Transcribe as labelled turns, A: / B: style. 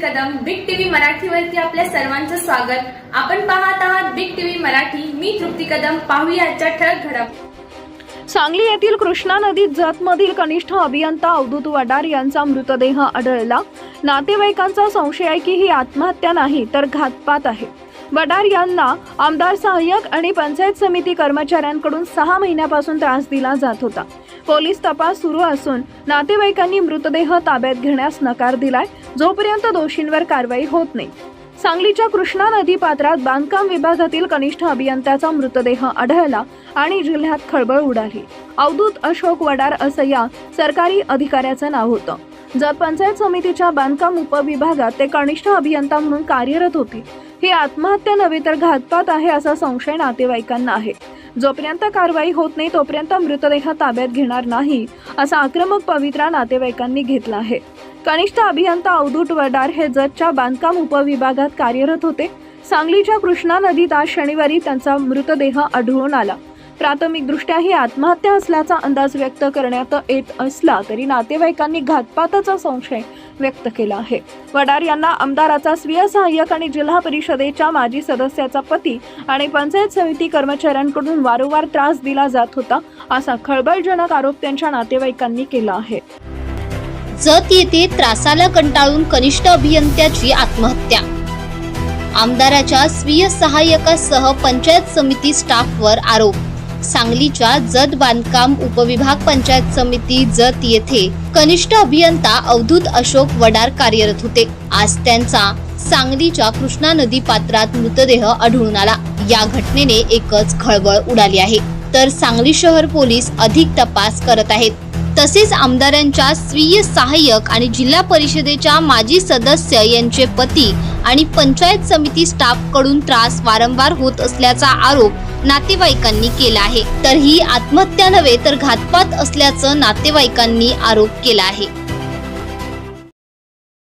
A: मराठीवरती आपल्या सर्वांचं स्वागत. आपण पाहत आहात बिग टीव्ही मराठी. मी तृप्ती कदम. पाहूया आजच्या ठळक घडामोडी
B: सांगली येथील कृष्णा नदीत जतमधील कनिष्ठ अभियंता अवधूत वडार यांचा मृतदेह आढळला. नातेवाईकांचा संशय आहे की ही आत्महत्या नाही तर घातपात आहे. वडार यांना आमदार सहाय्यक आणि पंचायत समिती कर्मचाऱ्यांकडून सहा महिन्यापासून त्रास दिला जात होता. पोलीस तपास सुरू असून नातेवाईकांनी मृतदेह ताब्यात घेण्यास नकार दिलाय. जोपर्यंत दोषींवर कारवाई होत नाही. सांगलीच्या कृष्णा नदी पात्रात बांधकाम विभागातील कनिष्ठ अभियंत्याचा मृतदेह आढळला आणि जिल्ह्यात खळबळ उडाली. अवधूत अशोक वडार असं या सरकारी अधिकाऱ्याचं नाव होतं. जत पंचायत समितीच्या बांधकाम उपविभागात ते कनिष्ठ अभियंता म्हणून कार्यरत होती ही आत्महत्या नव्हे तर घातपात आहे असा संशय नातेवाईकांना आहे. जोपर्यंत कारवाई होत नाही तोपर्यंत मृतदेह ताब्यात घेणार नाही असा आक्रमक पवित्रा नातेवाईकांनी घेतला आहे. कनिष्ठ अभियंता अवधूत वडार हे जतच्या बांधकाम उपविभागात कार्यरत होते. सांगलीच्या कृष्णा नदीत आज शनिवारी त्यांचा मृतदेह आढळून आला. प्राथमिकदृष्ट्या ही आत्महत्या असल्याचा अंदाज व्यक्त करण्यात येत असला तरी नातेवाईकांनी घातपाताचा संशय व्यक्त केला आहे. वडार यांना आमदाराचा स्वीय सहाय्यक आणि जिल्हा परिषदेच्या माजी सदस्याचा पती आणि पंचायत समिती कर्मचाऱ्यांकडून वारंवार त्रास दिला जात होता असा खळबळजनक आरोप त्यांच्या नातेवाईकांनी केला आहे.
C: जत येथे त्रासाला कंटाळून कनिष्ठ अभियंत्याची आत्महत्या. आमदाराच्या स्वीय सहाय्यकासह पंचायत समिती स्टाफवर आरोप. सांगलीच्या जत बांधकाम उपविभाग पंचायत समिती जत येथे कनिष्ठ अभियंता अवधूत अशोक वडार कार्यरत होते. आज त्यांचा सांगलीच्या कृष्णा नदी पात्रात मृतदेह आढळून आला. या घटनेने एकच खळबळ उडाली आहे. तर सांगली शहर पोलीस अधिक तपास करत आहेत. तसेच आमदारांच्या स्वीय सहाय्यक आणि जिल्हा परिषदेच्या माजी सदस्य यांचे पती आणि पंचायत समिती स्टाफकडून त्रास वारंवार होत असल्याचा आरोप नातेवाईकांनी केला आहे. तर ही आत्महत्या नव्हे तर घातपात असल्याचं नातेवाईकांनी आरोप केला आहे.